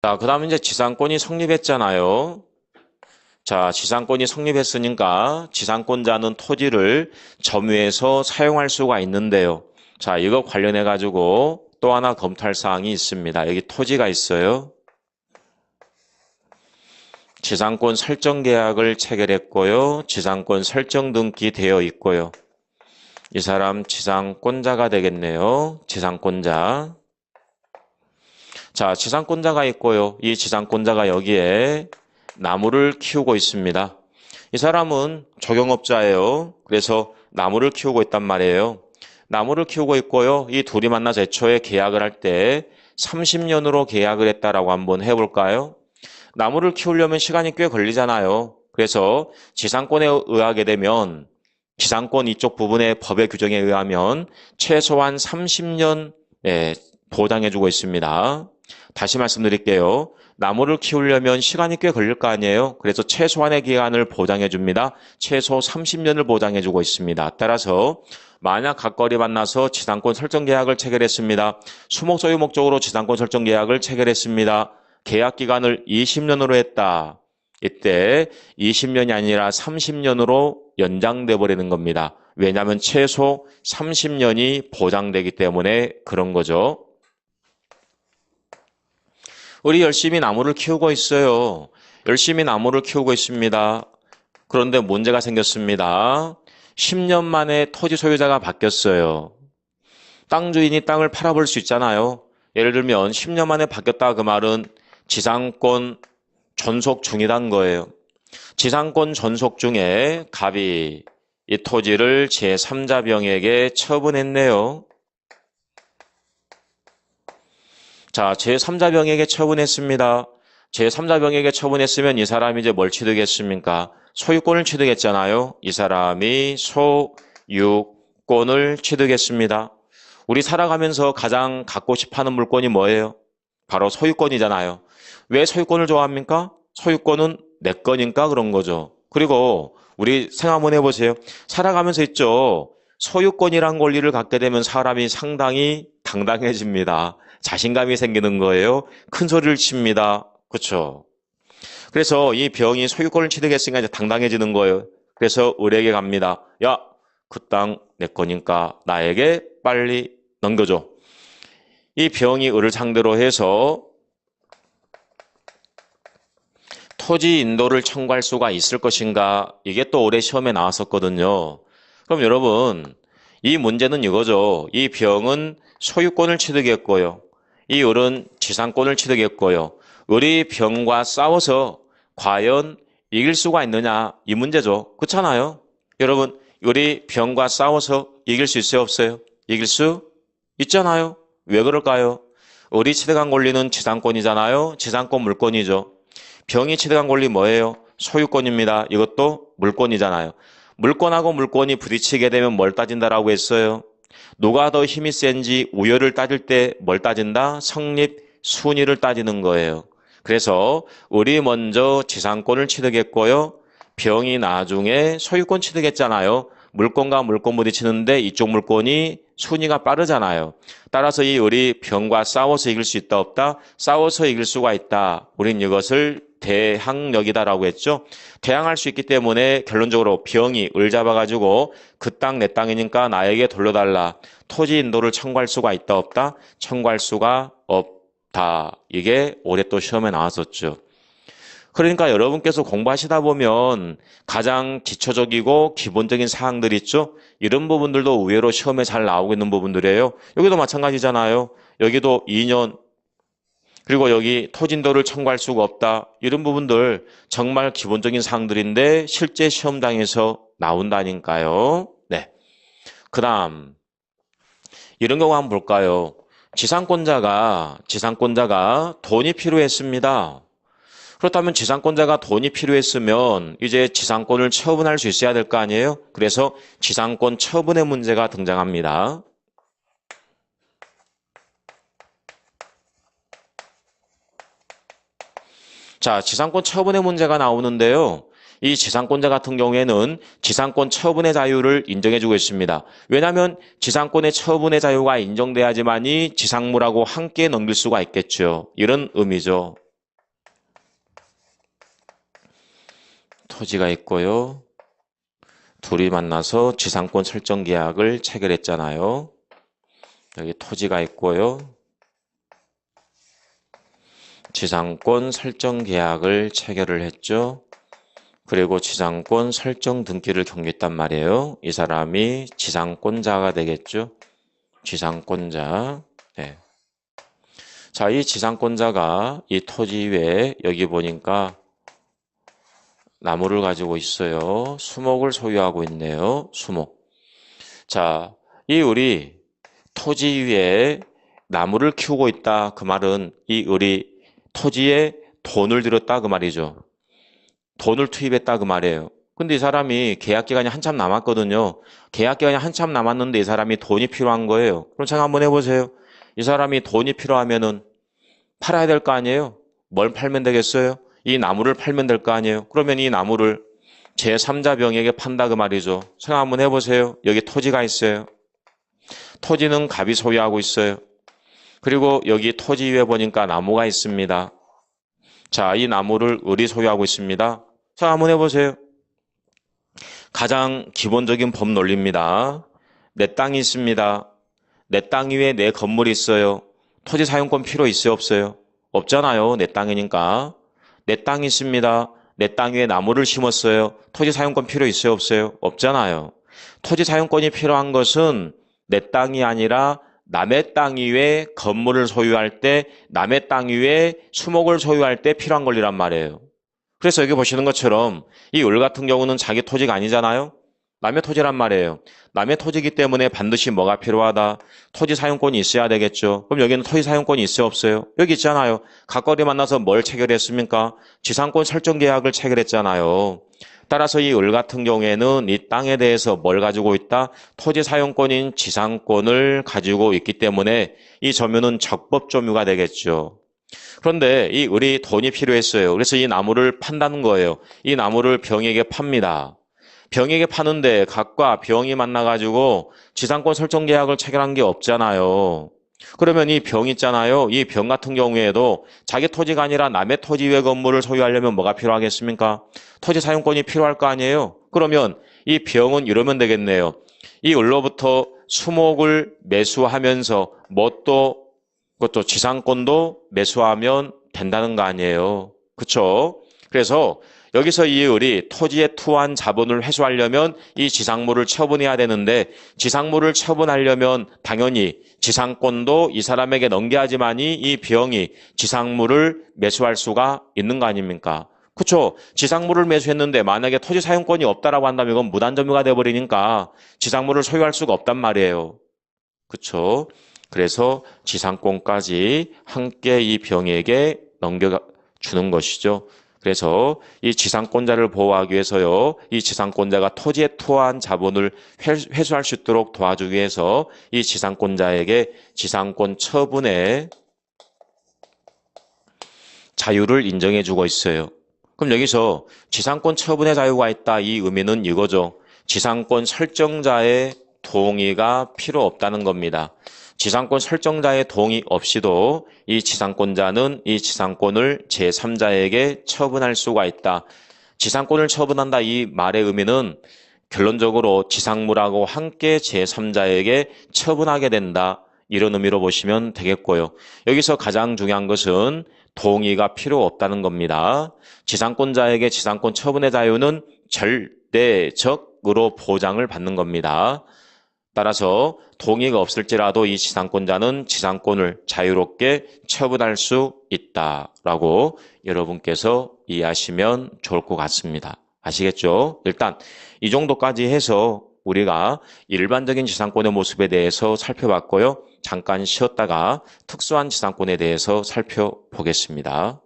자, 그 다음에 이제 지상권이 성립했잖아요. 자, 지상권이 성립했으니까 지상권자는 토지를 점유해서 사용할 수가 있는데요. 자, 이거 관련해 가지고 또 하나 검토할 사항이 있습니다. 여기 토지가 있어요. 지상권 설정 계약을 체결했고요. 지상권 설정 등기 되어 있고요. 이 사람 지상권자가 되겠네요. 지상권자. 자, 지상권자가 있고요. 이 지상권자가 여기에 나무를 키우고 있습니다. 이 사람은 적용업자예요. 그래서 나무를 키우고 있단 말이에요. 나무를 키우고 있고요. 이 둘이 만나서 애초에 계약을 할 때 30년으로 계약을 했다라고 한번 해볼까요? 나무를 키우려면 시간이 꽤 걸리잖아요. 그래서 지상권에 의하게 되면 지상권 이쪽 부분의 법의 규정에 의하면 최소한 30년 예, 보장해주고 있습니다. 다시 말씀드릴게요. 나무를 키우려면 시간이 꽤 걸릴 거 아니에요. 그래서 최소한의 기간을 보장해 줍니다. 최소 30년을 보장해 주고 있습니다. 따라서 만약 각거리 만나서 지상권 설정 계약을 체결했습니다. 수목 소유 목적으로 지상권 설정 계약을 체결했습니다. 계약 기간을 20년으로 했다. 이때 20년이 아니라 30년으로 연장돼 버리는 겁니다. 왜냐하면 최소 30년이 보장되기 때문에 그런 거죠. 우리 열심히 나무를 키우고 있어요. 열심히 나무를 키우고 있습니다. 그런데 문제가 생겼습니다. 10년 만에 토지 소유자가 바뀌었어요. 땅 주인이 땅을 팔아볼 수 있잖아요. 예를 들면 10년 만에 바뀌었다 그 말은 지상권 전속 중이란 거예요. 지상권 전속 중에 갑이 이 토지를 제3자 병에게 처분했네요. 자, 제3자 병에게 처분했습니다. 제3자 병에게 처분했으면 이 사람이 이제 뭘 취득했습니까? 소유권을 취득했잖아요. 이 사람이 소유권을 취득했습니다. 우리 살아가면서 가장 갖고 싶어 하는 물건이 뭐예요? 바로 소유권이잖아요. 왜 소유권을 좋아합니까? 소유권은 내 거니까 그런 거죠. 그리고 우리 생각 한번 해보세요. 살아가면서 있죠. 소유권이란 권리를 갖게 되면 사람이 상당히 당당해집니다. 자신감이 생기는 거예요. 큰 소리를 칩니다. 그렇죠? 그래서 이 병이 소유권을 취득했으니까 이제 당당해지는 거예요. 그래서 의뢰에게 갑니다. 야, 그 땅 내 거니까 나에게 빨리 넘겨줘. 이 병이 의를 상대로 해서 토지 인도를 청구할 수가 있을 것인가? 이게 또 올해 시험에 나왔었거든요. 그럼 여러분, 이 문제는 이거죠. 이 병은 소유권을 취득했고요. 이 을은 지상권을 취득했고요. 을이 병과 싸워서 과연 이길 수가 있느냐 이 문제죠. 그렇잖아요. 여러분 을이 병과 싸워서 이길 수 있어요 없어요? 이길 수 있잖아요. 왜 그럴까요? 을이 취득한 권리는 지상권이잖아요. 지상권 물권이죠. 병이 취득한 권리 뭐예요? 소유권입니다. 이것도 물권이잖아요. 물권하고 물권이 부딪히게 되면 뭘 따진다라고 했어요? 누가 더 힘이 센지 우열을 따질 때 뭘 따진다? 성립 순위를 따지는 거예요. 그래서 우리 먼저 지상권을 취득했고요. 병이 나중에 소유권 취득했잖아요. 물건과 물건 부딪히는데 이쪽 물건이 순위가 빠르잖아요. 따라서 이 우리 병과 싸워서 이길 수 있다 없다? 싸워서 이길 수가 있다. 우린 이것을 대항력이다라고 했죠. 대항할 수 있기 때문에 결론적으로 병이 을 잡아가지고 그 땅 내 땅이니까 나에게 돌려달라. 토지 인도를 청구할 수가 있다 없다? 청구할 수가 없다. 이게 올해 또 시험에 나왔었죠. 그러니까 여러분께서 공부하시다 보면 가장 기초적이고 기본적인 사항들 있죠? 이런 부분들도 의외로 시험에 잘 나오고 있는 부분들이에요. 여기도 마찬가지잖아요. 여기도 2년, 그리고 여기 토진도를 청구할 수가 없다. 이런 부분들 정말 기본적인 사항들인데 실제 시험장에서 나온다니까요. 네. 그 다음, 이런 경우 한번 볼까요? 지상권자가, 지상권자가 돈이 필요했습니다. 그렇다면 지상권자가 돈이 필요했으면 이제 지상권을 처분할 수 있어야 될 거 아니에요? 그래서 지상권 처분의 문제가 등장합니다. 자, 지상권 처분의 문제가 나오는데요. 이 지상권자 같은 경우에는 지상권 처분의 자유를 인정해주고 있습니다. 왜냐하면 지상권의 처분의 자유가 인정돼야지만이 지상물하고 함께 넘길 수가 있겠죠. 이런 의미죠. 토지가 있고요. 둘이 만나서 지상권 설정 계약을 체결했잖아요. 여기 토지가 있고요. 지상권 설정 계약을 체결을 했죠. 그리고 지상권 설정 등기를 경유했단 말이에요. 이 사람이 지상권자가 되겠죠. 지상권자. 네. 자, 이 지상권자가 이 토지 위에 여기 보니까 나무를 가지고 있어요. 수목을 소유하고 있네요. 수목. 자, 이 우리 토지 위에 나무를 키우고 있다. 그 말은 이 우리 토지에 돈을 들였다. 그 말이죠. 돈을 투입했다. 그 말이에요. 근데 이 사람이 계약 기간이 한참 남았거든요. 계약 기간이 한참 남았는데 이 사람이 돈이 필요한 거예요. 그럼 생각 한번 해보세요. 이 사람이 돈이 필요하면은 팔아야 될 거 아니에요? 뭘 팔면 되겠어요? 이 나무를 팔면 될 거 아니에요? 그러면 이 나무를 제3자 병에게 판다 그 말이죠. 생각 한번 해보세요. 여기 토지가 있어요. 토지는 갑이 소유하고 있어요. 그리고 여기 토지 위에 보니까 나무가 있습니다. 자, 이 나무를 을이 소유하고 있습니다. 자, 한번 해보세요. 가장 기본적인 법 논리입니다. 내 땅이 있습니다. 내 땅 위에 내 건물이 있어요. 토지 사용권 필요 있어요, 없어요? 없잖아요. 내 땅이니까. 내 땅이 있습니다. 내 땅 위에 나무를 심었어요. 토지 사용권 필요 있어요, 없어요? 없잖아요. 토지 사용권이 필요한 것은 내 땅이 아니라 남의 땅 위에 건물을 소유할 때, 남의 땅 위에 수목을 소유할 때 필요한 권리란 말이에요. 그래서 여기 보시는 것처럼 이 을 같은 경우는 자기 토지가 아니잖아요. 남의 토지란 말이에요. 남의 토지이기 때문에 반드시 뭐가 필요하다? 토지 사용권이 있어야 되겠죠. 그럼 여기는 토지 사용권이 있어요, 없어요? 여기 있잖아요. 각거리 만나서 뭘 체결했습니까? 지상권 설정 계약을 체결했잖아요. 따라서 이 을 같은 경우에는 이 땅에 대해서 뭘 가지고 있다? 토지 사용권인 지상권을 가지고 있기 때문에 이 점유는 적법 점유가 되겠죠. 그런데 이 을이 돈이 필요했어요. 그래서 이 나무를 판다는 거예요. 이 나무를 병에게 팝니다. 병에게 파는데 각과 병이 만나가지고 지상권 설정 계약을 체결한 게 없잖아요. 그러면 이 병 있잖아요. 이 병 같은 경우에도 자기 토지가 아니라 남의 토지 위에 건물을 소유하려면 뭐가 필요하겠습니까? 토지 사용권이 필요할 거 아니에요. 그러면 이 병은 이러면 되겠네요. 이 을로부터 수목을 매수하면서 뭣도 그것도 지상권도 매수하면 된다는 거 아니에요. 그렇죠? 그래서 여기서 이 을이 토지에 투한 자본을 회수하려면 이 지상물을 처분해야 되는데 지상물을 처분하려면 당연히 지상권도 이 사람에게 넘겨야지만이 이 병이 지상물을 매수할 수가 있는 거 아닙니까? 그렇죠. 지상물을 매수했는데 만약에 토지 사용권이 없다라고 한다면 이건 무단점유가 돼버리니까 지상물을 소유할 수가 없단 말이에요. 그렇죠. 그래서 지상권까지 함께 이 병에게 넘겨주는 것이죠. 그래서 이 지상권자를 보호하기 위해서요, 이 지상권자가 토지에 투한 자본을 회수할 수 있도록 도와주기 위해서 이 지상권자에게 지상권 처분의 자유를 인정해 주고 있어요. 그럼 여기서 지상권 처분의 자유가 있다 이 의미는 이거죠. 지상권 설정자의 동의가 필요 없다는 겁니다. 지상권 설정자의 동의 없이도 이 지상권자는 이 지상권을 제3자에게 처분할 수가 있다. 지상권을 처분한다 이 말의 의미는 결론적으로 지상물하고 함께 제3자에게 처분하게 된다. 이런 의미로 보시면 되겠고요. 여기서 가장 중요한 것은 동의가 필요 없다는 겁니다. 지상권자에게 지상권 처분의 자유는 절대적으로 보장을 받는 겁니다. 따라서 동의가 없을지라도 이 지상권자는 지상권을 자유롭게 처분할 수 있다라고 여러분께서 이해하시면 좋을 것 같습니다. 아시겠죠? 일단 이 정도까지 해서 우리가 일반적인 지상권의 모습에 대해서 살펴봤고요. 잠깐 쉬었다가 특수한 지상권에 대해서 살펴보겠습니다.